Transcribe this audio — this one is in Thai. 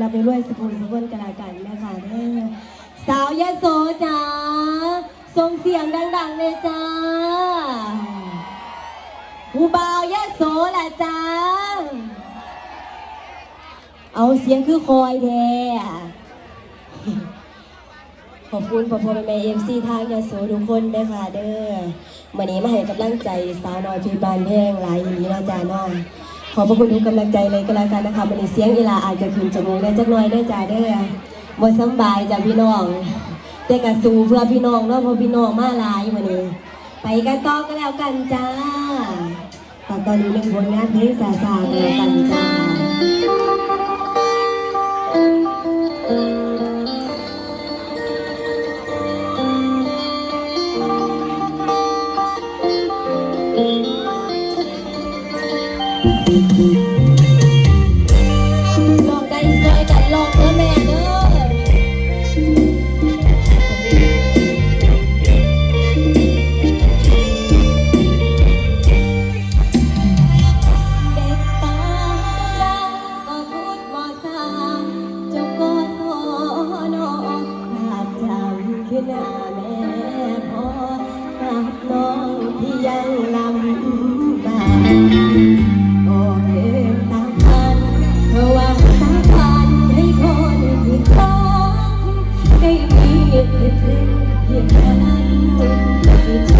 เราไปด้วยสุขุมสุขนกละกันนะคะเด้อสาวยะโสจ้าส่งเสียงดังๆเลยจ้าผู้บ่าวยะโสแหละจ้า เอาเสียงคือคอยแท้ขอบคุณพ่อพ่อแม่เอ็มซีทางยาโสทุกคนนะคะเด้อวันนี้มาให้กำลังใจสาวน้อยพิบานแพงหลายอย่างนี้นะจ๊ะน้อย ขอบพระคุณทุกกำลังใจเลยก็แล้วกันนะคะมันเสียงเวลาอาจจะคืนจมูกได้จักหน่อยได้จ่าได้บ่สบายจ้ะพี่น้องได้กระสูเพื่อพี่น้องเนาะเพราะพี่น้องมาหลายวันนี้ไปกันต่อก็แล้วกันจ้าตอนนี้เรื่งผลงานเพลงสาสากัแล้วกันจ้า เพียงแค่นั้นา